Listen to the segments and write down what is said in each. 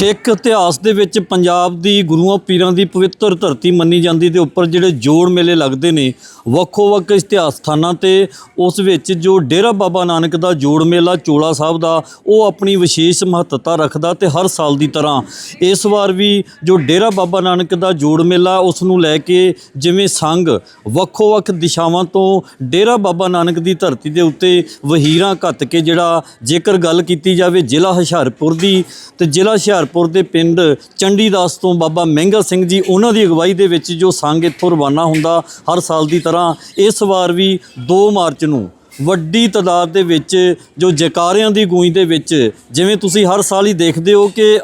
ਸਿੱਖ ਇਤਿਹਾਸ ਦੇ ਵਿੱਚ ਪੰਜਾਬ ਦੀ ਗੁਰੂਆਂ ਪੀਰਾਂ ਦੀ ਪਵਿੱਤਰ ਧਰਤੀ ਮੰਨੀ ਜਾਂਦੀ ਤੇ ਉੱਪਰ ਜਿਹੜੇ ਜੋੜ ਮੇਲੇ ਲੱਗਦੇ ਨੇ ਵੱਖੋ ਵੱਖ ਇਤਿਹਾਸ ਸਥਾਨਾਂ ਤੇ ਉਸ ਵਿੱਚ ਜੋ ਡੇਰਾ ਬਾਬਾ ਨਾਨਕ ਦਾ ਜੋੜ ਮੇਲਾ, ਚੋਲਾ ਸਾਹਿਬ ਦਾ, ਉਹ ਆਪਣੀ ਵਿਸ਼ੇਸ਼ ਮਹੱਤਤਾ ਰੱਖਦਾ ਤੇ ਹਰ ਸਾਲ ਦੀ ਤਰ੍ਹਾਂ ਇਸ ਵਾਰ ਵੀ ਜੋ ਡੇਰਾ ਬਾਬਾ ਨਾਨਕ ਦਾ ਜੋੜ ਮੇਲਾ, ਉਸ ਨੂੰ ਲੈ ਕੇ ਜਿਵੇਂ ਸੰਘ ਵੱਖੋ ਵੱਖ ਦਿਸ਼ਾਵਾਂ ਤੋਂ ਡੇਰਾ ਬਾਬਾ ਨਾਨਕ ਦੀ ਧਰਤੀ ਦੇ ਉੱਤੇ ਵਹੀਰਾਂ ਘੱਤ ਕੇ ਜਿਹੜਾ ਜੇਕਰ ਗੱਲ ਕੀਤੀ ਜਾਵੇ ਜ਼ਿਲ੍ਹਾ ਹੁਸ਼ਿਆਰਪੁਰ ਦੀ, ਤੇ ਜ਼ਿਲ੍ਹਾ ਹੁਸ਼ਿਆਰਪੁਰ ਦੇ ਪਿੰਡ ਚੰਡੀਦਾਸ ਤੋਂ ਬਾਬਾ ਮਹਿੰਗਾ ਸਿੰਘ ਜੀ, ਉਹਨਾਂ ਦੀ ਅਗਵਾਈ ਦੇ ਵਿੱਚ ਜੋ ਸੰਘ ਇੱਥੋਂ ਰਵਾਨਾ ਹੁੰਦਾ ਹਰ ਸਾਲ ਦੀ ਤਰ੍ਹਾਂ, ਇਸ ਵਾਰ ਵੀ 2 ਮਾਰਚ ਨੂੰ ਵੱਡੀ ਤਾਦਾਦ ਦੇ ਵਿੱਚ, ਜੋ ਜਕਾਰਿਆਂ ਦੀ ਗੂੰਜ ਦੇ ਵਿੱਚ, ਜਿਵੇਂ ਤੁਸੀਂ ਹਰ ਸਾਲ ਹੀ ਦੇਖਦੇ ਹੋ ਕਿ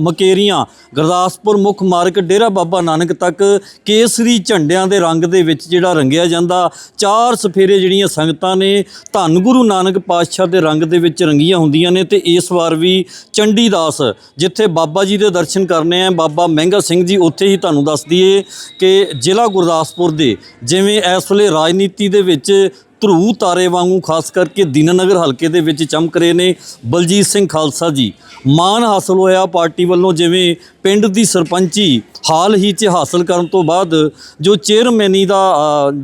ਮਕੇਰੀਆਂ, ਗੁਰਦਾਸਪੁਰ ਮੁੱਖ ਮਾਰਗ, ਡੇਰਾ ਬਾਬਾ ਨਾਨਕ ਤੱਕ ਕੇਸਰੀ ਝੰਡਿਆਂ ਦੇ ਰੰਗ ਦੇ ਵਿੱਚ ਜਿਹੜਾ ਰੰਗਿਆ ਜਾਂਦਾ, ਚਾਰ ਸਫੇਰੇ ਜਿਹੜੀਆਂ ਸੰਗਤਾਂ ਨੇ, ਧੰਨ ਗੁਰੂ ਨਾਨਕ ਪਾਤਸ਼ਾਹ ਦੇ ਰੰਗ ਦੇ ਵਿੱਚ ਰੰਗੀਆਂ ਹੁੰਦੀਆਂ ਨੇ ਤੇ ਇਸ ਵਾਰ ਵੀ ਚੰਡੀਦਾਸ, ਜਿੱਥੇ ਬਾਬਾ ਜੀ ਦੇ ਦਰਸ਼ਨ ਕਰਨੇ ਆ, ਬਾਬਾ ਮਹਿੰਗਾ ਸਿੰਘ ਜੀ ਉੱਥੇ ਹੀ ਤੁਹਾਨੂੰ ਦੱਸ ਦਈਏ ਕਿ ਜ਼ਿਲ੍ਹਾ ਗੁਰਦਾਸਪੁਰ ਦੇ, ਜਿਵੇਂ ਇਸ ਵੇਲੇ ਰਾਜਨੀਤੀ ਦੇ ਵਿੱਚ ਧਰੂ ਤਾਰੇ ਵਾਂਗੂ ਖਾਸ ਕਰਕੇ ਦੀਨਾਨਗਰ ਹਲਕੇ ਦੇ ਵਿੱਚ ਚਮਕ ਰਹੇ ਨੇ। ਬਲਜੀਤ ਸਿੰਘ ਖਾਲਸਾ ਜੀ ਮਾਨ ਹਾਸਲ ਹੋਇਆ ਪਾਰਟੀ ਵੱਲੋਂ ਜਿਵੇਂ ਪਿੰਡ ਦੀ ਸਰਪੰਚੀ ਹਾਲ ਹੀ 'ਚ ਹਾਸਲ ਕਰਨ ਤੋਂ ਬਾਅਦ ਜੋ ਚੇਅਰਮੈਨੀ ਦਾ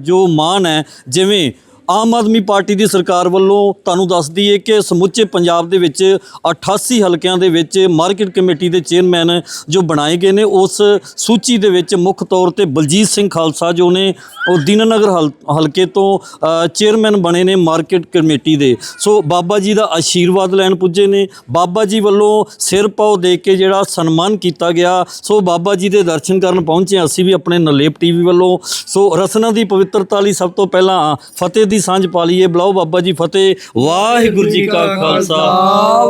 ਜੋ ਮਾਨ ਹੈ, ਜਿਵੇਂ ਆਮ ਆਦਮੀ ਪਾਰਟੀ ਦੀ ਸਰਕਾਰ ਵੱਲੋਂ ਤੁਹਾਨੂੰ ਦੱਸ ਦਈਏ ਕਿ ਸਮੁੱਚੇ ਪੰਜਾਬ ਦੇ ਵਿੱਚ 88 ਹਲਕਿਆਂ ਦੇ ਵਿੱਚ ਮਾਰਕੀਟ ਕਮੇਟੀ ਦੇ ਚੇਅਰਮੈਨ ਜੋ ਬਣਾਏ ਗਏ ਨੇ, ਉਸ ਸੂਚੀ ਦੇ ਵਿੱਚ ਮੁੱਖ ਤੌਰ ਤੇ ਬਲਜੀਤ ਸਿੰਘ ਖਾਲਸਾ ਜੋ ਨੇ, ਉਹ ਦੀਨਾਨਗਰ ਹਲ- ਹਲਕੇ ਤੋਂ ਚੇਅਰਮੈਨ ਬਣੇ ਨੇ ਮਾਰਕੀਟ ਕਮੇਟੀ ਦੇ। ਸੋ ਬਾਬਾ ਜੀ ਦਾ ਆਸ਼ੀਰਵਾਦ ਲੈਣ ਪੁੱਜੇ ਨੇ। ਬਾਬਾ ਜੀ ਵੱਲੋਂ ਸਿਰ ਪਾਉ ਦੇ ਕੇ ਜਿਹੜਾ ਸਨਮਾਨ ਕੀਤਾ ਗਿਆ, ਸੋ ਬਾਬਾ ਜੀ ਦੇ ਦਰਸ਼ਨ ਕਰਨ ਪਹੁੰਚੇ ਅਸੀਂ ਵੀ ਆਪਣੇ ਨਲੇਪ ਟੀਵੀ ਵੱਲੋਂ। ਸੋ ਰਸਨਾ ਦੀ ਪਵਿੱਤਰਤਾ ਲਈ ਸਭ ਤੋਂ ਪਹਿਲਾਂ ਫਤਿਹ ਦੀ ਸਾਂਝ ਪਾ ਲਈਏ। ਬੁਲਾਓ ਬਾਬਾ ਜੀ ਫਤਿਹ। ਵਾਹਿਗੁਰੂ ਜੀ ਕਾ ਖਾਲਸਾ।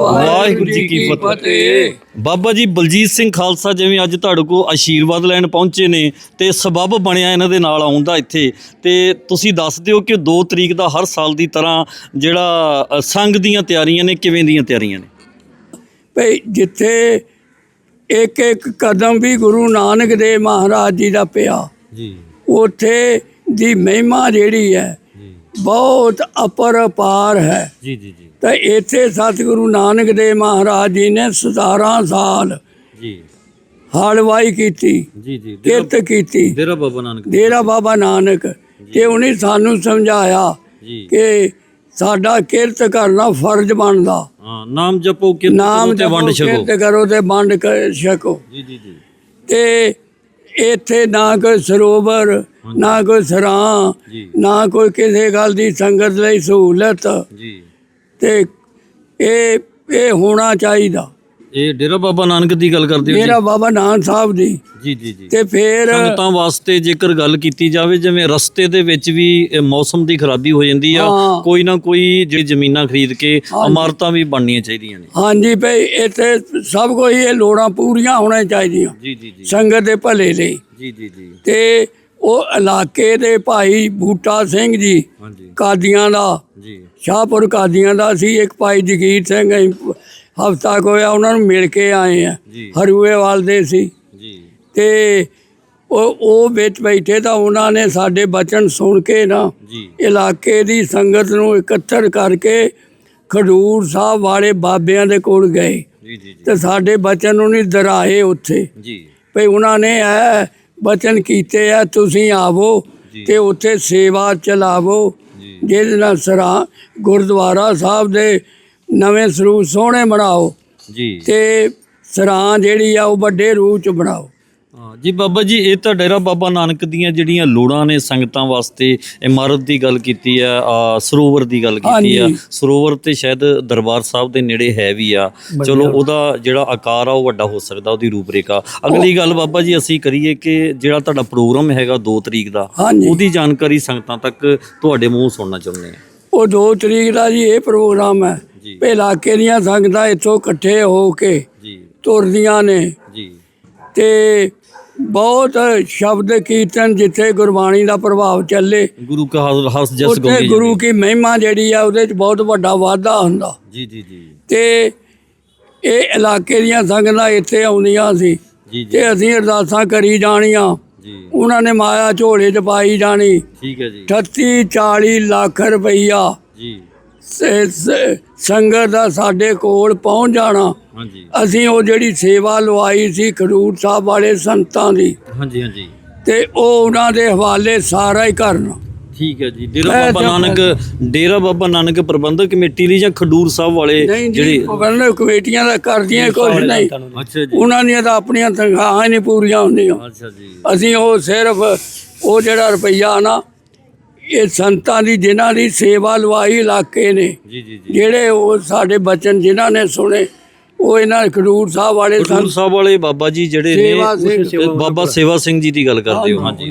ਵਾਹਿਗੁਰੂ ਜੀ ਕੀ ਫਤਿਹ। ਬਾਬਾ ਜੀ ਬਲਜੀਤ ਸਿੰਘ ਖਾਲਸਾ ਜਿਵੇਂ ਅੱਜ ਤੁਹਾਡੇ ਕੋਲ ਆਸ਼ੀਰਵਾਦ ਲੈਣ ਪਹੁੰਚੇ ਨੇ ਤੇ ਸਬਬ ਬਣਿਆ ਇਹਨਾਂ ਦੇ ਨਾਲ ਆਉਣ ਦਾ ਇੱਥੇ। ਤੇ ਤੁਸੀਂ ਦੱਸ ਦਿਓ ਕਿ 2 ਤਰੀਕ ਦਾ ਹਰ ਸਾਲ ਦੀ ਤਰ੍ਹਾਂ ਜਿਹੜਾ ਸੰਘ ਦੀਆਂ ਤਿਆਰੀਆਂ ਨੇ ਕਿਵੇਂ ਦੀਆਂ ਤਿਆਰੀਆਂ ਨੇ? ਭਈ ਜਿੱਥੇ ਇੱਕ ਇੱਕ ਕਦਮ ਵੀ ਗੁਰੂ ਨਾਨਕ ਦੇਵ ਮਹਾਰਾਜ ਜੀ ਦਾ ਪਿਆ ਜੀ। ਉੱਥੇ ਦੀ ਮਹਿਮਾ ਜਿਹੜੀ ਹੈ ਬਹੁਤ ਅਪਰਪਾਰ ਹੈ। ਜੀ ਜੀ ਜੀ। ਤਾਂ ਇੱਥੇ ਸਤਿਗੁਰੂ ਨਾਨਕ ਦੇਵ ਮਹਾਰਾਜ ਜੀ ਨੇ 17 ਸਾਲ ਜੀ। ਹਲਵਾਈ ਕੀਤੀ ਜੀ ਜੀ। ਕਿਰਤ ਕੀਤੀ। ਡੇਰਾ ਬਾਬਾ ਨਾਨਕ ਡੇਰਾ ਬਾਬਾ ਨਾਨਕ। ਤੇ ਉਹਨੇ ਸਾਨੂੰ ਸਮਝਾਇਆ ਕਿ ਸਾਡਾ ਕਿਰਤ ਕਰਨਾ ਫਰਜ਼ ਬਣਦਾ। ਹਾਂ ਨਾਮ ਜਪੋ ਕਿ ਨਾਮ ਤੇ ਵੰਡ ਛਕੋ। ਕਿਰਤ ਕਰੋ ਤੇ ਵੰਡ ਛਕੋ। ਜੀ ਜੀ ਜੀ। ਤੇ ਇੱਥੇ ਨਾ ਕੋਈ ਸਰੋਵਰ ਨਾ ਕੋਈ ਸਰਾਂ ਨਾ ਕੋਈ ਕਿਸੇ ਗੱਲ ਦੀ ਸੰਗਤ ਲਈ ਸਹੂਲਤ। ਜੀ। ਤੇ ਇਹ ਇਹ ਹੋਣਾ ਚਾਹੀਦਾ। ਇਹ ਡੇਰਾ ਬਾਬਾ ਨਾਨਕ ਦੀ ਗੱਲ ਕਰਦੇ ਹੋ ਮੇਰਾ ਬਾਬਾ ਨਾਨਕ ਸਾਹਿਬ ਦੀ। ਜੀ ਜੀ ਜੀ। ਤੇ ਫਿਰ ਸੰਗਤਾਂ ਵਾਸਤੇ ਜੇਕਰ ਗੱਲ ਕੀਤੀ ਜਾਵੇ ਜਿਵੇਂ ਰਸਤੇ ਦੇ ਵਿੱਚ ਵੀ ਮੌਸਮ ਦੀ ਖਰਾਬੀ ਹੋ ਜਾਂਦੀ ਆ। ਕੋਈ ਨਾ ਕੋਈ ਜਿਹੜੀ ਜ਼ਮੀਨਾਂ ਖਰੀਦ ਕੇ ਇਮਾਰਤਾਂ ਵੀ ਬਣਨੀਆਂ ਚਾਹੀਦੀਆਂ ਨੇ। ਹਾਂਜੀ ਭਈ ਇੱਥੇ ਸਭ ਕੋਈ ਇਹ ਲੋੜਾਂ ਪੂਰੀਆਂ ਹੋਣੀਆਂ ਚਾਹੀਦੀਆਂ। ਜੀ ਜੀ ਜੀ। ਸੰਗਤ ਦੇ ਭਲੇ ਲਈ। ਜੀ ਜੀ ਜੀ। ਤੇ ਉਹ ਇਲਾਕੇ ਦੇ ਭਾਈ ਬੂਟਾ ਸਿੰਘ ਜੀ ਹਾਂਜੀ। ਕਾਦੀਆਂ ਦਾ। ਜੀ। ਸ਼ਾਹਪੁਰ ਕਾਦੀਆਂ ਦਾ ਸੀ ਇੱਕ ਭਾਈ ਜਗੀਰ ਸਿੰਘ ਹਫਤਾ ਹੋਇਆ ਉਹਨਾਂ ਨੂੰ ਮਿਲ ਕੇ ਆਏ ਆ। ਹਰੂਏਵਾਲ ਦੇ ਸੀ। ਜੀ। ਤੇ ਉਹ ਉਹ ਵਿੱਚ ਬੈਠੇ ਤਾਂ ਉਹਨਾਂ ਨੇ ਸਾਡੇ ਬਚਨ ਸੁਣ ਕੇ ਨਾ ਇਲਾਕੇ ਦੀ ਸੰਗਤ ਨੂੰ ਇਕੱਤਰ ਕਰਕੇ ਖਡੂਰ ਸਾਹਿਬ ਵਾਲੇ ਬਾਬਿਆਂ ਦੇ ਕੋਲ ਗਏ। ਤੇ ਸਾਡੇ ਬਚਨ ਉਹਨੇ ਦਰਾਏ ਉੱਥੇ। ਜੀ। ਭਈ ਉਹਨਾਂ ਨੇ ਇਹ ਬਚਨ ਕੀਤੇ ਆ ਤੁਸੀਂ ਆਵੋ। ਤੇ ਉੱਥੇ ਸੇਵਾ ਚਲਾਵੋ। ਜਿਹਦੇ ਨਾਲ ਸਰਾ ਗੁਰਦੁਆਰਾ ਸਾਹਿਬ ਦੇ ਨਵੇਂ ਸਰੂਪ ਸੋਹਣੇ ਬਣਾਓ ਜੀ। ਤੇ ਸਰਾਂ ਜਿਹੜੀ ਆ ਉਹ ਵੱਡੇ ਰੂਪ ਚ ਬਣਾਓ। ਜੀ ਬਾਬਾ ਜੀ ਇਹ ਤਾਂ ਡੇਰਾ ਬਾਬਾ ਨਾਨਕ ਦੀਆਂ ਜਿਹੜੀਆਂ ਲੋੜਾਂ ਨੇ ਸੰਗਤਾਂ ਵਾਸਤੇ ਇਮਾਰਤ ਦੀ ਗੱਲ ਕੀਤੀ ਆ ਆ, ਸਰੋਵਰ ਦੀ ਗੱਲ ਕੀਤੀ ਆ। ਹਾਂਜੀ। ਸਰੋਵਰ ਤੇ ਸ਼ਾਇਦ ਦਰਬਾਰ ਸਾਹਿਬ ਦੇ ਨੇੜੇ ਹੈ ਵੀ ਆ। ਚਲੋ ਉਹਦਾ ਜਿਹੜਾ ਆਕਾਰ ਆ ਉਹ ਵੱਡਾ ਹੋ ਸਕਦਾ ਉਹਦੀ ਰੂਪਰੇਖਾ। ਅਗਲੀ ਗੱਲ ਬਾਬਾ ਜੀ ਅਸੀਂ ਕਰੀਏ ਕਿ ਜਿਹੜਾ ਤੁਹਾਡਾ ਪ੍ਰੋਗਰਾਮ ਹੈਗਾ 2 ਤਰੀਕ ਦਾ ਹਾਂਜੀ। ਉਹਦੀ ਜਾਣਕਾਰੀ ਸੰਗਤਾਂ ਤੱਕ ਤੁਹਾਡੇ ਮੂੰਹ ਸੁਣਨਾ ਚਾਹੁੰਦੇ ਆ। ਉਹ 2 ਤਰੀਕ ਦਾ ਜੀ ਇਹ ਪ੍ਰੋਗਰਾਮ ਹੈ। ਜੀ। ਵੀ ਇਲਾਕੇ ਦੀਆਂ ਸੰਗਤਾਂ ਇੱਥੋਂ ਇਕੱਠੇ ਹੋ ਕੇ ਜੀ। ਤੁਰਦੀਆਂ ਨੇ। ਜੀ। ਤੇ ਬਹੁਤ ਸ਼ਬਦ ਕੀਰਤਨ ਜਿੱਥੇ ਗੁਰਬਾਣੀ ਦਾ ਪ੍ਰਭਾਵ ਚੱਲੇ ਗੁਰੂ ਕਾ ਹਸ- ਜਸ ਉੱਥੇ ਗਾਉਂਦੇ ਗੁਰੂ ਕੀ ਮਹਿਮਾ ਜਿਹੜੀ ਆ ਉਹਦੇ ਚ ਬਹੁਤ ਵੱਡਾ ਵਾਧਾ ਹੁੰਦਾ। ਜੀ ਜੀ ਜੀ। ਤੇ ਇਹ ਇਲਾਕੇ ਦੀਆਂ ਸੰਗਤਾਂ ਇੱਥੇ ਆਉਂਦੀਆਂ ਸੀ। ਤੇ ਅਸੀਂ ਅਰਦਾਸਾਂ ਕਰੀ ਜਾਣੀਆਂ। ਉਹਨਾਂ ਨੇ ਮਾਇਆ ਝੋਲੇ 'ਚ ਪਾਈ ਜਾਣੀ। ਠੀਕ ਹੈ ਜੀ। 38 40 ਲੱਖ ਰੁਪਈਆ। ਜੀ। ਸੰਗਤ ਦਾ ਸਾਡੇ ਕੋਲ ਪਹੁੰਚ ਜਾਣਾ। ਹਾਂਜੀ। ਅਸੀਂ ਉਹ ਜਿਹੜੀ ਸੇਵਾ ਲਵਾਈ ਸੀ ਖਡੂਰ ਸਾਹਿਬ ਵਾਲੇ ਸੰਤਾਂ ਦੀ ਹਾਂਜੀ ਹਾਂਜੀ। ਤੇ ਉਹ ਉਹਨਾਂ ਦੇ ਹਵਾਲੇ ਸਾਰਾ ਹੀ ਕਰਨਾ। ਠੀਕ ਹੈ ਜੀ। ਡੇਰਾ ਬਾਬਾ ਨਾਨਕ ਡੇਰਾ ਬਾਬਾ ਨਾਨਕ ਪ੍ਰਬੰਧਕ ਕਮੇਟੀ ਲਈ ਜਾਂ ਖਡੂਰ ਸਾਹਿਬ ਵਾਲੇ ਜਿਹੜੇ ਉਹ ਕਹਿੰਦੇ ਕਮੇਟੀਆਂ ਦਾ ਕਰਦੀਆਂ ਕੁਝ ਨਹੀਂ। ਉਹਨਾਂ ਦੀਆਂ ਤਾਂ ਆਪਣੀਆਂ ਤਨਖਾਹਾਂ ਹੀ ਨਹੀਂ ਪੂਰੀਆਂ ਹੁੰਦੀਆਂ। ਅੱਛਾ ਜੀ। ਅਸੀਂ ਉਹ ਸਿਰਫ ਉਹ ਜਿਹੜਾ ਰੁਪਈਆ ਨਾ ਇਹ ਸੰਤਾਂ ਦੀ ਜਿਨ੍ਹਾਂ ਦੀ ਸੇਵਾ ਲਵਾਈ ਇਲਾਕੇ ਨੇ ਜੀ ਜੀ ਜੀ। ਜਿਹੜੇ ਉਹ ਸਾਡੇ ਬਚਨ ਜਿਨ੍ਹਾਂ ਨੇ ਸੁਣੇ ਉਹ ਇਹਨਾਂ ਖਡੂਰ ਸਾਹਿਬ ਵਾਲੇ ਸੰਤ ਸਾਹਿਬ ਵਾਲੇ ਬਾਬਾ ਜੀ ਜਿਹੜੇ ਨੇ ਬਾਬਾ ਸੇਵਾ ਸਿੰਘ ਜੀ ਦੀ ਗੱਲ ਕਰਦੇ ਹੋ ਹਾਂਜੀ।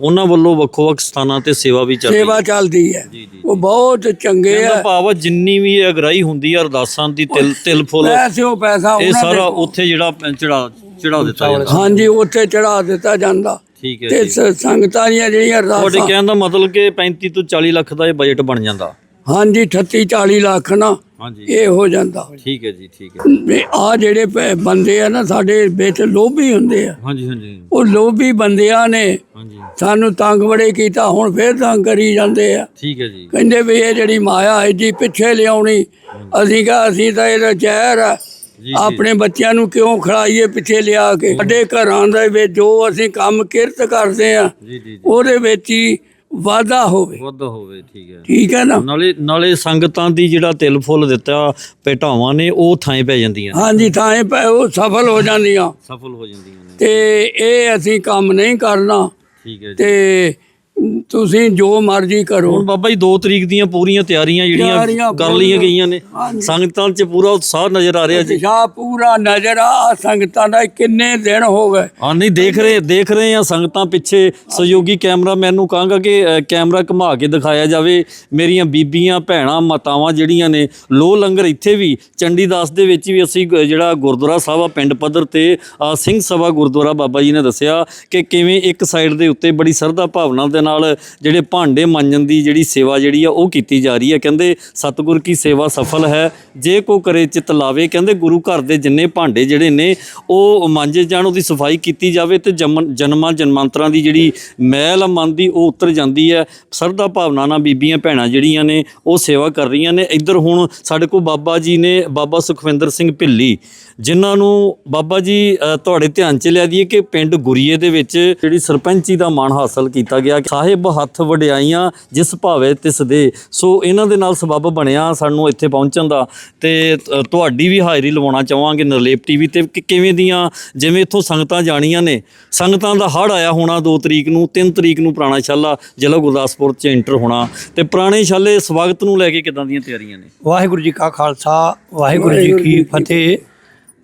ਉਹਨਾਂ ਵੱਲੋਂ ਵੱਖੋ ਵੱਖ ਸਥਾਨਾਂ ਤੇ ਸੇਵਾ ਵੀ ਚੱਲਦੀ ਸੇਵਾ ਚੱਲਦੀ ਹੈ। ਉਹ ਬਹੁਤ ਚੰਗੇ ਹੈ ਆ। ਭਾਵ ਜਿੰਨੀ ਵੀ ਅਗਰਾਈ ਹੁੰਦੀ ਅਰਦਾਸਾਂ ਦੀ ਤਿਲ ਤਿਲ ਫੁੱਲ ਪੈਸੇ ਉਹ ਪੈਸਾ ਇਹ ਸਾਰਾ ਉੱਥੇ ਜਿਹੜਾ ਚੜਾ ਚੜਾ ਦਿੱਤਾ ਜਾਂਦਾ। ਹਾਂਜੀ ਉੱਥੇ ਚੜਾ ਦਿੱਤਾ ਜਾਂਦਾ। ਠੀਕ ਹੈ ਤੇ ਸ- ਸੰਗਤਾਂ ਦੀਆਂ ਜਿਹੜੀਆਂ ਤੁਹਾਡੇ ਅਰਦਾਸਾਂ ਕਹਿਣ ਦਾ ਮਤਲਬ ਕਿ 35 ਤੋਂ 40 ਲੱਖ ਦਾ ਇਹ ਬਜਟ ਬਣ ਜਾਂਦਾ। ਹਾਂਜੀ 38 40 ਲੱਖ ਨਾ ਹਾਂਜੀ। ਇਹ ਹੋ ਜਾਂਦਾ। ਠੀਕ ਹੈ ਜੀ ਠੀਕ ਹੈ। ਆ ਜਿਹੜੇ ਪ- ਬੰਦੇ ਆ ਨਾ ਸਾਡੇ ਵਿੱਚ ਲੋਭੀ ਹੁੰਦੇ ਆ। ਹਾਂਜੀ ਹਾਂਜੀ। ਉਹ ਲੋਭੀ ਬੰਦਿਆਂ ਨੇ ਹਾਂਜੀ। ਸਾਨੂੰ ਤੰਗ ਬੜੇ ਕੀਤਾ ਹੁਣ ਫੇਰ ਤੰਗ ਕਰੀ ਜਾਂਦੇ ਆ। ਠੀਕ ਹੈ ਜੀ। ਕਹਿੰਦੇ ਵੀ ਇਹ ਜਿਹੜੀ ਮਾਇਆ ਹੈ ਜੀ ਪਿੱਛੇ ਲਿਆਉਣੀ ਅਸੀਂ ਕਹਾ ਅਸੀਂ ਤਾਂ ਇਹਦਾ ਜ਼ਹਿਰ ਆ। ਆਪਣੇ ਬੱਚਿਆਂ ਨੂੰ ਕਿਉਂ ਖੜਾਈਏ ਪਿੱਛੇ ਲਿਆ ਕੇ? ਸਾਡੇ ਘਰਾਂ ਦੇ ਵਿੱਚ ਜੋ ਅਸੀਂ ਕੰਮ ਕਿਰਤ ਕਰਦੇ ਆ ਉਹਦੇ ਵਿੱਚ ਹੀ ਵਾਧਾ ਹੋਵੇ। ਵਾਧਾ ਹੋਵੇ ਠੀਕ ਹੈ। ਠੀਕ ਹੈ ਨਾ? ਨਾਲੇ ਨਾਲੇ ਸੰਗਤਾਂ ਦੀ ਜਿਹੜਾ ਤਿਲ ਫੁੱਲ ਦਿੱਤਾ ਭੇਟਾਵਾਂ ਨੇ ਉਹ ਥਾਂ ਪੈ ਜਾਂਦੀਆਂ ਹਾਂਜੀ ਇਹ ਪ- ਉਹ ਸਫਲ ਹੋ ਜਾਂਦੀਆਂ। ਸਫਲ ਹੋ ਜਾਂਦੀਆਂ ਨੇ। ਤੇ ਇਹ ਅਸੀਂ ਕੰਮ ਨਹੀਂ ਕਰਨਾ। ਠੀਕ ਹੈ ਤੇ ਤੁਸੀਂ ਜੋ ਮਰਜ਼ੀ ਕਰੋ। ਹੁਣ ਬਾਬਾ ਜੀ 2 ਤਰੀਕ ਦੀਆਂ ਪੂਰੀਆਂ ਤਿਆਰੀਆਂ ਜਿਹੜੀਆਂ ਕਰ ਲਈਆਂ ਗਈਆਂ ਨੇ ਹਾਂਜੀ। ਸੰਗਤਾਂ 'ਚ ਪੂਰਾ ਉਤਸ਼ਾਹ ਨਜ਼ਰ ਆ ਰਿਹਾ ਜੀ। ਸ਼ਾਹ ਪੂਰਾ ਨਜ਼ਰ ਆ ਸੰਗਤਾਂ ਦਾ ਕਿੰਨੇ ਦਿਨ ਹੋ ਗਏ। ਆ ਨਹੀਂ ਦੇਖ ਰਹੇ ਦੇਖ ਰਹੇ ਆ ਸੰਗਤਾਂ ਪਿੱਛੇ ਸਹਿਯੋਗੀ ਕੈਮਰਾਮੈਨ ਨੂੰ ਕਹਾਂਗਾ ਕਿ ਅ, ਕੈਮਰਾ ਘੁਮਾ ਕੇ ਦਿਖਾਇਆ ਜਾਵੇ। ਮੇਰੀਆਂ ਬੀਬੀਆਂ ਭੈਣਾਂ ਮਾਤਾਵਾਂ ਜਿਹੜੀਆਂ ਨੇ ਲੋ ਲੰਗਰ ਇੱਥੇ ਵੀ ਚੰਡੀਦਾਸ ਦੇ ਵਿੱਚ ਵੀ ਅਸੀਂ ਗ- ਜਿਹੜਾ ਗੁਰਦੁਆਰਾ ਸਾਹਿਬ ਆ ਪਿੰਡ ਪੱਧਰ ਤੇ ਅ, ਸਿੰਘ ਸਭਾ ਗੁਰਦੁਆਰਾ ਬਾਬਾ ਜੀ ਨੇ ਦੱਸਿਆ ਕਿ ਕਿਵੇਂ ਇੱਕ ਸਾਈਡ ਦੇ ਉੱਤੇ ਬੜੀ ਸਰਦਾ ਭਾਵਨਾ ਦੇ ਨਾਲ ਨਾਲ ਜਿਹੜੇ ਭਾਂਡੇ ਮਾਂਜਣ ਦੀ ਜਿਹੜੀ ਸੇਵਾ ਜਿਹੜੀ ਆ ਉਹ ਕੀਤੀ ਜਾ ਰਹੀ ਹੈ। ਕਹਿੰਦੇ ਸਤਿਗੁਰ ਕੀ ਸੇਵਾ ਸਫਲ ਹੈ? ਜੇ ਕੋ ਕਰੇ ਚਿਤ ਲਾਵੇ, ਕਹਿੰਦੇ ਗੁਰੂ ਘਰ ਦੇ ਜਿੰਨੇ ਭਾਂਡੇ ਜਿਹੜੇ ਨੇ, ਉਹ ਮਾਂਜੇ ਜਾਣ, ਉਹਦੀ ਸਫ਼ਾਈ ਕੀਤੀ ਜਾਵੇ ਤੇ ਜਨਮਾਂ ਜਨਮਾਂਤਰਾਂ ਦੀ ਜਿਹੜੀ ਮਹਿਲ ਆ, ਮਨ ਦੀ, ਉਹ ਉਤਰ ਜਾਂਦੀ ਹੈ। ਸਰਦਾ ਭਾਵਨਾ ਨਾਲ ਬੀਬੀਆਂ ਭੈਣਾਂ ਜਿਹੜੀਆਂ ਨੇ, ਉਹ ਸੇਵਾ ਕਰ ਰਹੀਆਂ ਨੇ। ਇੱਧਰ ਹੁਣ ਸਾਡੇ ਕੋਲ ਬਾਬਾ ਜੀ ਨੇ ਬਾਬਾ ਸੁਖਵਿੰਦਰ ਸਿੰਘ ਭਿੱਲੀ, ਜਿਨ੍ਹਾਂ ਨੂੰ ਬਾਬਾ ਜੀ ਤੁਹਾਡੇ ਧਿਆਨ ਚ ਲਿਆ ਦੀਏ ਕਿ ਪਿੰਡ ਗੁਰੀਏ ਦੇ ਵਿੱਚ ਜਿਹੜੀ ਸਰਪੰਚੀ ਦਾ ਮਾਣ ਹਾਸਲ ਕੀਤਾ ਗਿਆ। ਸਾਹਿਬ ਹੱਥ ਵਡਿਆਈਆਂ ਜਿਸ ਭਾਵੇ ਤਿਸ ਦੇ। ਸੋ ਇਹਨਾਂ ਦੇ ਨਾਲ ਸਬੱਬ ਬਣਿਆ ਸਾਨੂੰ ਇੱਥੇ ਪਹੁੰਚਣ ਦਾ ਤੇ ਤੁਹਾਡੀ ਵੀ ਹਾਜ਼ਰੀ ਲਵਾਉਣਾ ਚਾਹਾਂਗੇ ਨਰਲੇਪ ਟੀਵੀ ਤੇ। ਕਿ ਕਿਵੇਂ ਦੀਆਂ ਜਿਵੇਂ ਇੱਥੋਂ ਸੰਗਤਾਂ ਜਾਣੀਆਂ ਨੇ। ਸੰਗਤਾਂ ਦਾ ਹੜ ਆਇਆ ਹੋਣਾ 2 ਤਰੀਕ ਨੂੰ 3 ਤਰੀਕ ਨੂੰ ਪੁਰਾਣਾ ਛਾਲਾ ਜ਼ਿਲ੍ਹਾ ਗੁਰਦਾਸਪੁਰ ਚ ਐਂਟਰ ਹੋਣਾ। ਤੇ ਪੁਰਾਣੇ ਛਾਲੇ ਸਵਾਗਤ ਨੂੰ ਲੈ ਕੇ ਕਿਦਾਂ ਦੀਆਂ ਤਿਆਰੀਆਂ ਨੇ? ਵਾਹਿਗੁਰੂ ਜੀ ਕਾ ਖਾਲਸਾ ਵਾਹਿਗੁਰੂ ਜੀ ਕੀ ਫਤਿਹ।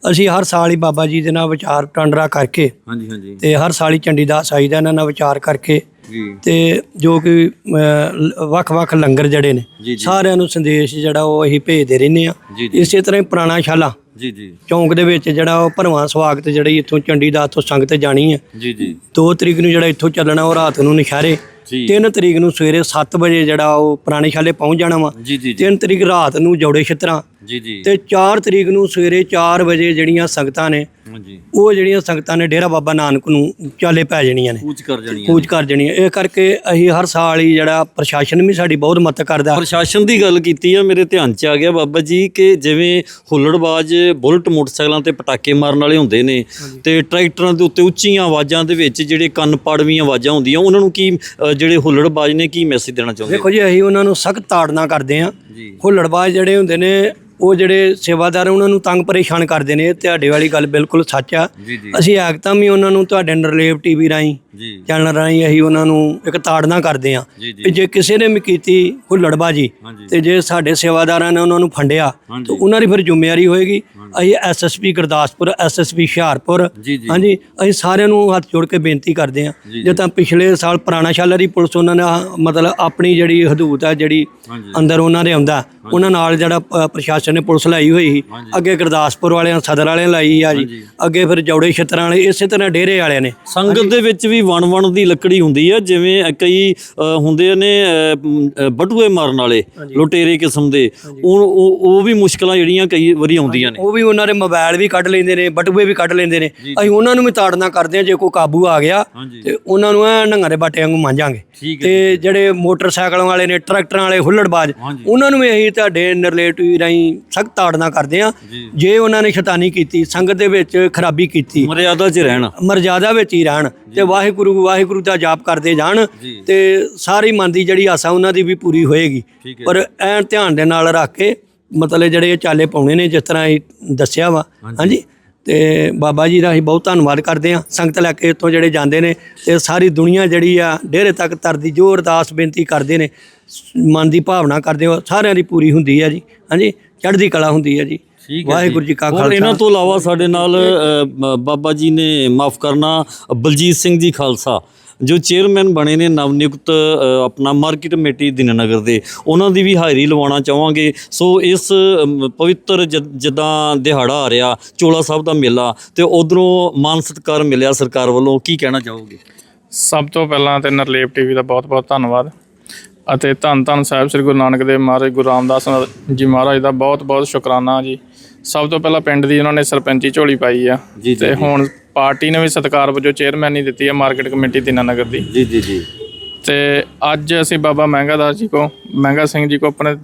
ਅਸੀਂ ਹਰ ਸਾਲ ਹੀ ਬਾਬਾ ਜੀ ਦੇ ਨਾਲ ਵਿਚਾਰ ਵਟਾਂਦਰਾ ਕਰਕੇ ਹਾਂਜੀ ਹਾਂਜੀ। ਤੇ ਹਰ ਸਾਲ ਹੀ ਚੰਡੀਦਾਸ ਆਈਦਾ ਇਹਨਾਂ ਨਾਲ ਵਿਚਾਰ ਕਰਕੇ ਜੀ। ਤੇ ਜੋ ਕਿ ਅਹ, ਵੱਖ-ਵੱਖ ਲੰਗਰ ਜਿਹੜੇ ਨੇ। ਜੀ। ਸਾਰਿਆਂ ਨੂੰ ਸੰਦੇਸ਼ ਜਿਹੜਾ ਉਹ ਅਸੀਂ ਭੇਜਦੇ ਰਹਿੰਦੇ ਆ ਜੀ, ਜੀ। ਇਸੇ ਤਰ੍ਹਾਂ ਹੀ ਪੁਰਾਣਾ ਛਾਲਾ ਜੀ ਜੀ। ਚੌਂਕ ਦੇ ਵਿੱਚ ਜਿਹੜਾ ਉਹ ਭਰਵਾਂ ਸਵਾਗਤ ਜਿਹੜੀ ਇੱਥੋਂ ਚੰਡੀਦਾਸ ਤੋਂ ਸੰਗਤ ਜਾਣੀ ਹੈ। ਜੀ ਜੀ। 2 ਤਰੀਕ ਨੂੰ ਜਿਹੜਾ ਇੱਥੋਂ ਚੱਲਣਾ ਉਹ ਰਾਤ ਨੂੰ ਨਿਸ਼ਾਰੇ। ਜੀ। 3 ਤਰੀਕ ਨੂੰ ਸਵੇਰੇ 7 ਵਜੇ ਜਿਹੜਾ ਉਹ ਪੁਰਾਣੇ ਛਾਲੇ ਪਹੁੰਚ ਜਾਣਾ ਵਾ। ਜੀ ਜੀ ਜੀ। 3 ਤਰੀਕ ਰਾਤ ਨੂੰ ਜੋੜੇ ਛਿੱਤਰਾਂ। ਜੀ ਜੀ। ਤੇ 4 ਤਰੀਕ ਨੂੰ ਸਵੇਰੇ 4 ਵਜੇ ਜਿਹੜੀਆਂ ਸੰਗਤਾਂ ਨੇ ਹਾਂਜੀ। ਉਹ ਜਿਹੜੀਆਂ ਸੰਗਤਾਂ ਨੇ ਡੇਰਾ ਬਾਬਾ ਨਾਨਕ ਨੂੰ ਚਾਲੇ ਪੈ ਜਾਣੀਆਂ ਨੇ। ਕੂਚ ਕਰ ਜਾਣੀਆਂ ਕੂਚ ਕਰ ਜਾਣੀਆਂ। ਇਹ ਕਰਕੇ ਅਸੀਂ ਹਰ ਸਾਲ ਹੀ ਜਿਹੜਾ ਪ੍ਰਸ਼ਾਸਨ ਵੀ ਸਾਡੀ ਬਹੁਤ ਮਦਦ ਕਰਦਾ। ਪ੍ਰਸ਼ਾਸਨ ਦੀ ਗੱਲ ਕੀਤੀ ਆ ਮੇਰੇ ਧਿਆਨ 'ਚ ਆ ਗਿਆ ਬਾਬਾ ਜੀ ਕਿ ਜਿਵੇਂ ਹੁੱਲੜਬਾਜ਼ ਬੁਲਟ ਮੋਟਰਸਾਈਕਲਾਂ ਤੇ ਪਟਾਕੇ ਮਾਰਨ ਵਾਲੇ ਹੁੰਦੇ ਨੇ ਤੇ ਟਰੈਕਟਰਾਂ ਦੇ ਉੱਤੇ ਉੱਚੀਆਂ ਆਵਾਜ਼ਾਂ ਦੇ ਵਿੱਚ ਜਿਹੜੇ ਕੰਨ ਪਾੜਵੀਆਂ ਆਵਾਜ਼ਾਂ ਹੁੰਦੀਆਂ ਉਹਨਾਂ ਨੂੰ ਕੀ ਜਿਹੜੇ ਹੁੱਲੜਬਾਜ਼ ਨੇ ਕੀ ਮੈਸੇਜ ਦੇਣਾ ਚਾਹੁੰਦੇ ਵੇਖੋ ਜੀ ਅਸੀਂ ਉਹਨਾਂ ਨੂੰ ਸਖਤ ਤਾੜਨਾ ਕਰਦੇ ਆ ਜੀ। ਹੁੱਲੜਬਾਜ਼ ਜਿਹੜੇ ਹੁੰਦੇ ਨੇ ਉਹ ਜਿਹੜੇ ਸੇਵਾਦਾਰ ਉਹਨਾਂ ਨੂੰ ਤੰਗ ਪਰੇਸ਼ਾਨ ਕਰਦੇ ਨੇ। ਤੁਹਾਡੇ ਵਾਲੀ ਗੱਲ ਬਿਲਕੁਲ ਸੱਚ ਆ। ਅਸੀਂ ਐਕਤਾਂ ਵੀ ਉਹਨਾਂ ਨੂੰ ਤੁਹਾਡੇ ਨਰਲੇਵ ਟੀਵੀ ਰਾਹੀਂ। ਜੀ। ਚੈਨਲ ਰਾਹੀਂ ਅਸੀਂ ਉਹਨਾਂ ਨੂੰ ਇੱਕ ਤਾੜਨਾ ਕਰਦੇ ਆ ਕਿ ਜੇ ਕਿਸੇ ਨੇ ਵੀ ਕੀਤੀ ਹੁੱਲੜਬਾਜੀ ਤੇ ਜੇ ਸਾਡੇ ਸੇਵਾਦਾਰਾਂ ਨੇ ਉਹਨਾਂ ਨੂੰ ਫੰਡਿਆ ਤਾਂ ਉਹਨਾਂ ਦੀ ਫਿਰ ਜ਼ਿੰਮੇਵਾਰੀ ਹੋਏਗੀ। ਅਸੀਂ ਐਸਐਸਪੀ ਗੁਰਦਾਸਪੁਰ ਐਸਐਸਪੀ ਜੀ ਹਾਂਜੀ ਅਸੀਂ ਸਾਰਿਆਂ ਨੂੰ ਹੱਥ ਜੋੜ ਕੇ ਬੇਨਤੀ ਕਰਦੇ ਹਾਂ। ਜੀ, ਤਾਂ ਪਿਛਲੇ ਸਾਲ ਪੁਰਾਣਾ ਸ਼ਾਲਾ ਦੀ ਪੁਲਿਸ ਉਹਨਾਂ ਨੇ ਮਤਲਬ ਆਪਣੀ ਜਿਹੜੀ ਹਦੂਦ ਆ ਜਿਹੜੀ ਅੰਦਰ ਉਹਨਾਂ ਦੇ ਆਉਂਦਾ ਉਹਨਾਂ ਨਾਲ ਜਿਹੜਾ ਅ, ਪ੍ਰਸ਼ਾਸਨ ਨੇ ਪੁਲਿਸ ਲਾਈ ਹੋਈ ਸੀ। ਅੱਗੇ ਗੁਰਦਾਸਪੁਰ ਵਾਲਿਆਂ ਸਦਰ ਵਾਲਿਆਂ ਲਾਈ ਆ ਜੀ। ਅੱਗੇ ਫਿਰ ਜੌੜੇ ਛਤਰਾਂ ਵਾਲੇ ਇਸੇ ਤਰ੍ਹਾਂ ਡੇਰੇ ਵਾਲਿਆਂ ਨੇ। ਸੰਗਤ ਦੇ ਵਿੱਚ ਵੀ ਵਣ ਵਣ ਦੀ ਲੱਕੜੀ ਹੁੰਦੀ ਆ ਜਿਵੇਂ ਅ, ਕਈ ਅ, ਹੁੰਦੇ ਨੇ ਅ, ਮ, ਅ, ਬਟੂਏ ਮਾਰਨ ਵਾਲੇ ਲੁਟੇਰੇ ਕਿਸਮ ਦੇ। ਉਹ ਉਹ ਉਹ ਵੀ ਮੁਸ਼ਕਲਾਂ ਜਿਹੜੀਆਂ ਕਈ ਵਾਰੀ ਆਉਂਦੀਆਂ ਨੇ। ਉਹ ਵੀ ਉਹਨਾਂ ਦੇ ਮੋਬਾਈਲ ਵੀ ਕੱਢ ਲੈਂਦੇ ਨੇ ਬਟੂਏ ਵੀ ਕੱਢ ਲੈਂਦੇ ਨੇ। ਅਸੀਂ ਉਹਨਾਂ ਨੂੰ ਵੀ ਤਾੜਨਾ ਕਰਦੇ ਆ ਜੇ ਕੋਈ ਕਾਬੂ ਆ ਗਿਆ ਹਾਂਜੀ। ਤੇ ਉਹਨਾਂ ਨੂੰ ਐ ਨੰਗਾ ਦੇ ਬਾਟੇ ਵਾਂਗੂ ਮਾਂਜਾਂਗੇ ਠੀਕ ਤੇ ਜਿਹੜੇ ਮੋਟਰਸਾਈਕਲਾਂ ਵਾਲੇ ਨੇ ਟਰੈਕਟਰਾਂ ਵਾਲੇ ਹੁੱਲੜਬਾਜ਼। ਉਹਨਾਂ ਨੂੰ ਵੀ ਅਸੀਂ ਤੁਹਾਡੇ ਨਰਲੇਟਿਵ ਰਾਹੀਂ ਸਖਤ ਤਾੜਨਾ ਕਰਦੇ ਆ ਜੀ। ਉਹਨਾਂ ਨੇ ਸ਼ੈਤਾਨੀ ਕੀਤੀ ਸੰਗਤ ਦੇ ਵਿੱਚ ਖਰਾਬੀ ਕੀਤੀ ਮਰਿਆਦਾ 'ਚ ਰਹਿਣਾ। ਮਰਜ਼ਾਦਾ ਵਿੱਚ ਹੀ ਰਹਿਣ ਤੇ ਵਾਹਿਗੁਰੂ ਵਾਹਿਗੁਰੂ ਦਾ ਜਾਪ ਕਰਦੇ ਜਾਣ। ਤੇ ਸਾਰੀ ਮਨ ਦੀ ਜਿਹੜੀ ਆਸਾ ਉਹਨਾਂ ਦੀ ਵੀ ਪੂਰੀ ਹੋਏਗੀ। ਪਰ ਐਨ ਧਿਆਨ ਦੇ ਨਾਲ ਰੱਖ ਕੇ ਮਤਲਬ ਜਿਹੜੇ ਚਾਲੇ ਪਾਉਣੇ ਨੇ ਜਿਸ ਤਰ੍ਹਾਂ ਇਹ ਦੱਸਿਆ ਵਾ। ਹਾਂਜੀ। ਤੇ ਬਾਬਾ ਜੀ ਦਾ ਅਸੀਂ ਬਹੁਤ ਧੰਨਵਾਦ ਕਰਦੇ ਹਾਂ। ਸੰਗਤ ਲੈ ਕੇ ਇੱਥੋਂ ਜਿਹੜੇ ਜਾਂਦੇ ਨੇ ਤੇ ਸਾਰੀ ਦੁਨੀਆ ਜਿਹੜੀ ਆ ਡੇਰੇ ਤੱਕ ਤਰਦੀ ਜੋ ਅਰਦਾਸ ਬੇਨਤੀ ਕਰਦੇ ਨੇ ਮਨ ਦੀ ਭਾਵਨਾ ਕਰਦੇ ਹੋ ਸਾਰਿਆਂ ਦੀ ਪੂਰੀ ਹੁੰਦੀ ਹੈ ਜੀ। ਹਾਂਜੀ ਚੜ੍ਹਦੀ ਕਲਾ ਹੁੰਦੀ ਹੈ ਜੀ। ਵਾਹਿਗੁਰੂ ਜੀ। ਕਾ ਖਾਲਸਾ। ਇਹਨਾਂ ਤੋਂ ਇਲਾਵਾ ਸਾਡੇ ਨਾਲ ਬਾਬਾ ਜੀ ਨੇ ਮਾਫ ਕਰਨਾ ਬਲਜੀਤ ਸਿੰਘ ਜੀ ਖਾਲਸਾ। ਜੋ ਚੇਅਰਮੈਨ ਬਣੇ ਨੇ ਨਵ ਨਿਯੁਕਤ ਆਪਣਾ ਮਾਰਕੀਟ ਕਮੇਟੀ ਦਿਨਨਗਰ ਦੇ ਉਹਨਾਂ ਦੀ ਵੀ ਹਾਜ਼ਰੀ ਲਵਾਉਣਾ ਚਾਹਾਂਗੇ। ਸੋ ਇਸ ਪਵਿੱਤਰ ਜਦ- ਦਿਹਾੜਾ ਆ ਰਿਹਾ ਚੋਲਾ ਸਾਹਿਬ ਦਾ ਮੇਲਾ ਤੇ ਉਧਰੋਂ ਮਾਨ ਸਤਿਕਾਰ ਮਿਲਿਆ ਸਰਕਾਰ ਵੱਲੋਂ ਕੀ ਕਹਿਣਾ ਚਾਹੋਗੇ? ਸਭ ਤੋਂ ਪਹਿਲਾਂ ਤੇ ਨਰਲੇਪ ਟੀਵੀ ਦਾ ਬਹੁਤ-ਬਹੁਤ ਧੰਨਵਾਦ। ਅਤੇ ਧੰਨ ਧੰਨ ਸਾਹਿਬ ਸ੍ਰੀ ਗੁਰੂ ਨਾਨਕ ਦੇਵ ਮਹਾਰਾਜ ਗੁਰੂ ਰਾਮਦਾਸ ਜੀ ਮਹਾਰਾਜ ਦਾ ਬਹੁਤ-ਬਹੁਤ ਸ਼ੁਕਰਾਨਾ ਜੀ। ਸਭ ਤੋਂ ਪਹਿਲਾਂ ਪਿੰਡ ਦੀ ਉਹਨਾਂ ਨੇ ਸਰਪੰਚੀ ਝੋਲੀ ਪਾਈ ਆ। ਤੇ ਹੁਣ ਪਾਰਟੀ ਨੇ ਵੀ ਸਤਿਕਾਰ ਵਜੋਂ ਚੇਅਰਮੈਨੀ ਦਿੱਤੀ ਆ ਮਾਰਕੀਟ ਕਮੇਟੀ ਦੀਨਾਨਗਰ ਦੀ। ਜੀ ਜੀ ਜੀ। ਤੇ ਅੱਜ ਅਸੀਂ ਬਾਬਾ ਮਹਿੰਗਾ ਦਾਸ ਜੀ ਕੋ ਮਹਿੰਗਾ ਸਿੰਘ ਜੀ ਕੋ ਆਪਣੇ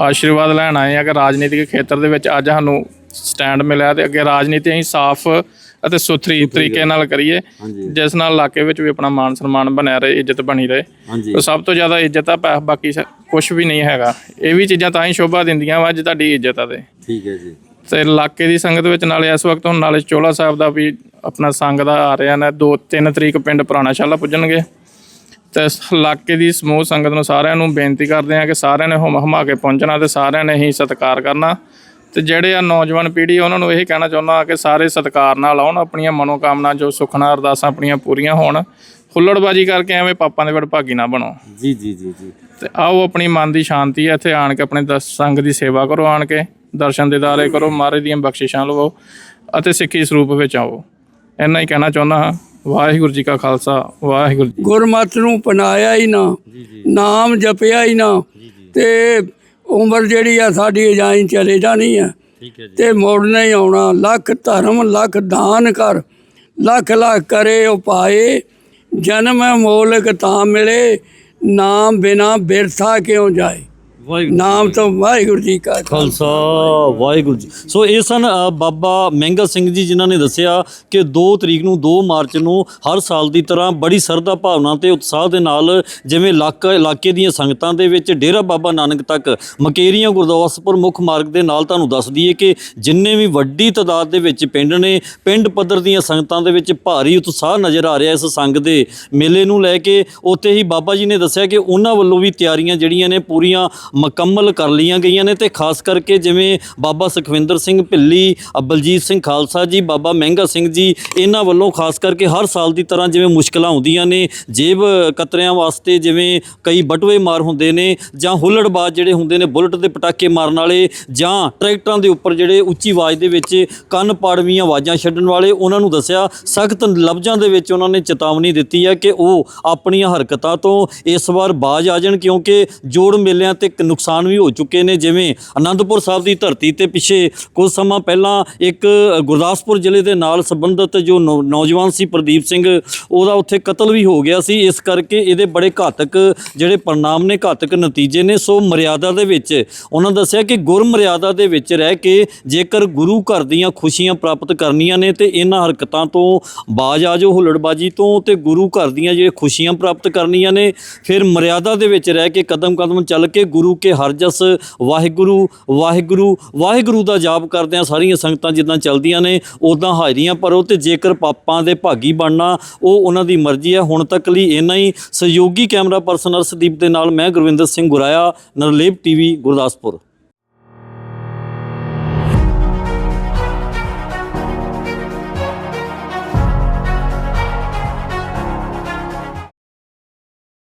ਆਸ਼ੀਰਵਾਦ ਲੈਣ ਆਏ ਆ ਕਿ ਰਾਜਨੀਤਿਕ ਖੇਤਰ ਦੇ ਵਿੱਚ ਅੱਜ ਸਾਨੂੰ ਸਟੈਂਡ ਮਿਲਿਆ ਤੇ ਅੱਗੇ ਰਾਜਨੀਤੀ ਅਸੀਂ ਸਾਫ਼ ਅਤੇ ਸੁਥਰੀ ਤਰੀਕੇ ਨਾਲ ਕਰੀਏ ਜਿਸ ਨਾਲ ਇਲਾਕੇ ਵਿੱਚ ਵੀ ਆਪਣਾ ਮਾਨ ਸਨਮਾਨ ਬਣਿਆ ਰਹੇ ਇੱਜ਼ਤ ਬਣੀ ਰਹੇ। ਸਭ ਤੋਂ ਜ਼ਿਆਦਾ ਇੱਜ਼ਤ ਆ ਬਾਕੀ ਕੁਝ ਵੀ ਨਹੀਂ ਹੈਗਾ। ਇਹ ਵੀ ਚੀਜ਼ਾਂ ਤਾਂ ਹੀ ਸ਼ੋਭਾ ਦਿੰਦੀਆਂ ਵਾ ਅੱਜ ਤੁਹਾਡੀ ਇੱਜ਼ਤ ਆ ਤੇ। ਠੀਕ ਹੈ ਜੀ। ਤੇ ਇਲਾਕੇ ਦੀ ਸੰਗਤ ਵਿੱਚ ਨਾਲੇ ਇਸ ਵਕਤ ਹੁਣ ਨਾਲੇ ਚੋਲਾ ਸਾਹਿਬ ਦਾ ਵੀ ਆਪਣਾ ਸੰਗ ਦਾ ਆ ਰਿਹਾ ਨੇ 2 3 ਤਰੀਕ ਪਿੰਡ ਪੁਰਾਣਾ ਸ਼ਾਲਾ ਪੁੱਜਣਗੇ। ਤੇ ਇਸ ਇਲਾਕੇ ਦੀ ਸਮੂਹ ਸੰਗਤ ਨੂੰ ਸਾਰਿਆਂ ਨੂੰ ਬੇਨਤੀ ਕਰਦੇ ਆ ਕਿ ਸਾਰਿਆਂ ਨੇ ਹੁਮ ਹਮਾ ਕੇ ਪਹੁੰਚਣਾ ਤੇ ਸਾਰਿਆਂ ਨੇ ਹੀ ਸਤਿਕਾਰ ਕਰਨਾ। ਤੇ ਜਿਹੜੇ ਆ ਨੌਜਵਾਨ ਪੀੜ੍ਹੀ ਉਹਨਾਂ ਨੂੰ ਇਹ ਕਹਿਣਾ ਚਾਹੁੰਦਾ ਕਿ ਸਾਰੇ ਸਤਿਕਾਰ ਨਾਲ ਆਉਣ ਆਪਣੀਆਂ ਮਨੋਕਾਮਨਾ ਜੋ ਸੁਖਨਾ ਅਰਦਾਸਾਂ ਆਪਣੀਆਂ ਪੂਰੀਆਂ ਹੋਣ। ਹੁੱਲੜਬਾਜੀ ਕਰਕੇ ਐਵੇਂ ਪਾਪਾਂ ਦੇ ਵਡਭਾਗੀ ਨਾ ਬਣੋ। ਜੀ ਜੀ ਜੀ ਜੀ। ਤੇ ਆਓ ਆਪਣੀ ਮਨ ਦੀ ਸ਼ਾਂਤੀ ਹੈ ਇੱਥੇ ਆਣ ਕੇ ਆਪਣੇ ਦਸ ਸੰਗ ਦੀ ਸੇਵਾ ਕਰੋ ਆਣ ਕੇ। ਦਰਸ਼ਨ ਦਿਦਾਰੇ ਕਰੋ ਮਹਾਰਾਜ ਦੀਆਂ ਬਖਸ਼ਿਸ਼ਾਂ ਲਵੋ ਅਤੇ ਸਿੱਖੀ ਸਰੂਪ ਵਿੱਚ ਆਓ। ਇੰਨਾ ਹੀ ਕਹਿਣਾ ਚਾਹੁੰਦਾ ਹਾਂ ਵਾਹਿਗੁਰੂ ਜੀ ਕਾ ਖਾਲਸਾ ਵਾਹਿਗੁਰੂ ਜੀ ਗੁਰਮਤਿ ਨੂੰ ਪਨਾਇਆ ਹੀ ਨਾ ਨਾਮ ਜਪਿਆ ਹੀ ਨਾ ਤੇ ਉਮਰ ਜਿਹੜੀ ਆ ਸਾਡੀ ਅਜਾਈ ਚਲੇ ਜਾਣੀ ਆ। ਠੀਕ ਹੈ ਜੀ। ਤੇ ਮੋੜਨਾ ਹੀ ਆਉਣਾ ਲੱਖ ਧਰਮ ਲੱਖ ਦਾਨ ਕਰ ਲੱਖ ਲੱਖ ਕਰੇ ਉਪਾਏ ਜਨਮ ਮੋਲਕ ਤਾਂ ਮਿਲੇ ਨਾਮ ਬਿਨਾ ਬਿਰਥਾ ਕਿਉ ਜਾਏ? ਵਾਹਿਗੁਰੂ ਨਾਮ ਤੋਂ ਵਾਹਿਗੁਰੂ ਜੀ ਕਾ ਖਾਲਸਾ। ਵਾਹਿਗੁਰੂ ਜੀ। ਸੋ ਇਹ ਸਨ ਅ, ਬਾਬਾ ਮਹਿੰਗਾ ਸਿੰਘ ਜੀ ਜਿਨ੍ਹਾਂ ਨੇ ਦੱਸਿਆ ਕਿ 2 ਤਰੀਕ ਨੂੰ 2 ਮਾਰਚ ਨੂੰ ਹਰ ਸਾਲ ਦੀ ਤਰ੍ਹਾਂ ਬੜੀ ਸਰਦਾ ਭਾਵਨਾ ਤੇ ਉਤਸ਼ਾਹ ਦੇ ਨਾਲ ਜਿਵੇਂ ਇਲਾਕਾ ਇਲਾਕੇ ਦੀਆਂ ਸੰਗਤਾਂ ਦੇ ਵਿੱਚ ਡੇਰਾ ਬਾਬਾ ਨਾਨਕ ਤੱਕ ਮਕੇਰੀਆਂ ਗੁਰਦਾਸਪੁਰ ਮੁੱਖ ਮਾਰਗ ਦੇ ਨਾਲ ਤੁਹਾਨੂੰ ਦੱਸ ਦਈਏ ਕਿ ਜਿੰਨੇ ਵੀ ਵੱਡੀ ਤਾਦਾਦ ਦੇ ਵਿੱਚ ਪਿੰਡ ਨੇ ਪਿੰਡ ਪੱਧਰ ਦੀਆਂ ਸੰਗਤਾਂ ਦੇ ਵਿੱਚ ਭਾਰੀ ਉਤਸ਼ਾਹ ਨਜ਼ਰ ਆ ਰਿਹਾ ਇਸ ਸੰਗ ਦੇ ਮੇਲੇ ਨੂੰ ਲੈ ਕੇ। ਉੱਥੇ ਹੀ ਬਾਬਾ ਜੀ ਨੇ ਦੱਸਿਆ ਕਿ ਉਹਨਾਂ ਵੱਲੋਂ ਵੀ ਤਿਆਰੀਆਂ ਜਿਹੜੀਆਂ ਨੇ ਪੂਰੀਆਂ ਮੁਕੰਮਲ ਕਰ ਲਈਆਂ ਗਈਆਂ ਨੇ ਤੇ ਖਾਸ ਕਰਕੇ ਜਿਵੇਂ ਬਾਬਾ ਸੁਖਵਿੰਦਰ ਸਿੰਘ ਭਿੱਲੀ ਬਲਜੀਤ ਸਿੰਘ ਖਾਲਸਾ ਜੀ, ਬਾਬਾ ਮਹਿੰਗਾ ਸਿੰਘ ਜੀ, ਇਹਨਾਂ ਵੱਲੋਂ ਖਾਸ ਕਰਕੇ ਹਰ ਸਾਲ ਦੀ ਤਰ੍ਹਾਂ ਜਿਵੇਂ ਮੁਸ਼ਕਲਾਂ ਆਉਂਦੀਆਂ ਨੇ, ਜੇਬ ਕਤਰਿਆਂ ਵਾਸਤੇ ਜਿਵੇਂ ਕਈ ਬਟਵੇ ਮਾਰ ਹੁੰਦੇ ਨੇ ਜਾਂ ਹੁੱਲੜਬਾਜ਼ ਜਿਹੜੇ ਹੁੰਦੇ ਨੇ ਬੁਲਟ ਦੇ ਪਟਾਕੇ ਮਾਰਨ ਵਾਲੇ ਜਾਂ ਟਰੈਕਟਰਾਂ ਦੇ ਉੱਪਰ ਜਿਹੜੇ ਉੱਚੀ ਆਵਾਜ਼ ਦੇ ਵਿੱਚ ਕੰਨ ਪਾੜਵੀਆਂ ਆਵਾਜ਼ਾਂ ਛੱਡਣ ਵਾਲੇ, ਉਹਨਾਂ ਨੂੰ ਦੱਸਿਆ ਸਖਤ ਲਫ਼ਜ਼ਾਂ ਦੇ ਵਿੱਚ ਉਹਨਾਂ ਨੇ ਚੇਤਾਵਨੀ ਦਿੱਤੀ ਹੈ ਕਿ ਉਹ ਆਪਣੀਆਂ ਹਰਕਤਾਂ ਤੋਂ ਇਸ ਵਾਰ ਬਾਜ਼ ਆ ਜਾਣ ਕਿਉਂਕਿ ਜੋੜ ਮੇਲਿਆਂ ਤੇ ਨੁਕਸਾਨ ਵੀ ਹੋ ਚੁੱਕੇ ਨੇ, ਜਿਵੇਂ ਅਨੰਦਪੁਰ ਸਾਹਿਬ ਦੀ ਧਰਤੀ ਤੇ ਪਿੱਛੇ ਕੁਝ ਸਮਾਂ ਪਹਿਲਾਂ ਇੱਕ ਗੁਰਦਾਸਪੁਰ ਜ਼ਿਲ੍ਹੇ ਦੇ ਨਾਲ ਸੰਬੰਧਿਤ ਜੋ ਨੌਜਵਾਨ ਸੀ ਪ੍ਰਦੀਪ ਸਿੰਘ, ਉਹਦਾ ਉੱਥੇ ਕਤਲ ਵੀ ਹੋ ਗਿਆ ਸੀ। ਇਸ ਕਰਕੇ ਇਹਦੇ ਬੜੇ ਘਾਤਕ ਜਿਹੜੇ ਪਰਿਣਾਮ ਨੇ, ਘਾਤਕ ਨਤੀਜੇ ਨੇ। ਸੋ ਮਰਿਆਦਾ ਦੇ ਵਿੱਚ ਉਹਨਾਂ ਦੱਸਿਆ ਕਿ ਗੁਰ ਮਰਿਆਦਾ ਦੇ ਵਿੱਚ ਰਹਿ ਕੇ ਜੇਕਰ ਗੁਰੂ ਘਰ ਦੀਆਂ ਖੁਸ਼ੀਆਂ ਪ੍ਰਾਪਤ ਕਰਨੀਆਂ ਨੇ, ਤੇ ਇਹਨਾਂ ਹਰਕਤਾਂ ਤੋਂ ਬਾਜ ਆ ਜਾਓ, ਹੁਲੜਬਾਜੀ ਤੋਂ, ਤੇ ਗੁਰੂ ਘਰ ਦੀਆਂ ਜਿਹੜੇ ਖੁਸ਼ੀਆਂ ਪ੍ਰਾਪਤ ਕਰਨੀਆਂ ਨੇ, ਫਿਰ ਮਰਿਆਦਾ ਦੇ ਵਿੱਚ ਰਹਿ ਕੇ ਕਦਮ ਕਦਮ ਚੱਲ ਕੇ ਗੁਰੂ ਕੇ ਹਰ ਜਸ, ਵਾਹਿਗੁਰੂ ਵਾਹਿਗੁਰੂ ਵਾਹਿਗੁਰੂ ਦਾ ਜਾਪ ਕਰਦਿਆਂ ਸਾਰੀਆਂ ਸੰਗਤਾਂ ਜਿੱਦਾਂ ਚੱਲਦੀਆਂ ਨੇ ਉਦਾਂ ਹਾਜ਼ਰੀਆਂ ਭਰੋ ਤੇ ਜੇਕਰ ਪਾਪਾਂ ਦੇ ਭਾਗੀ ਬਣਨਾ, ਉਹ ਉਹਨਾਂ ਦੀ ਮਰਜ਼ੀ ਹੈ। ਹੁਣ ਤੱਕ ਲਈ ਇੰਨਾ ਹੀ। ਸਹਿਯੋਗੀ ਕੈਮਰਾ ਪਰਸਨ ਅਰਸ਼ਦੀਪ ਦੇ ਨਾਲ ਮੈਂ ਗੁਰਵਿੰਦਰ ਸਿੰਘ ਗੁਰਾਇਆ, ਨਰਲੇਪ ਟੀਵੀ, ਗੁਰਦਾਸਪੁਰ।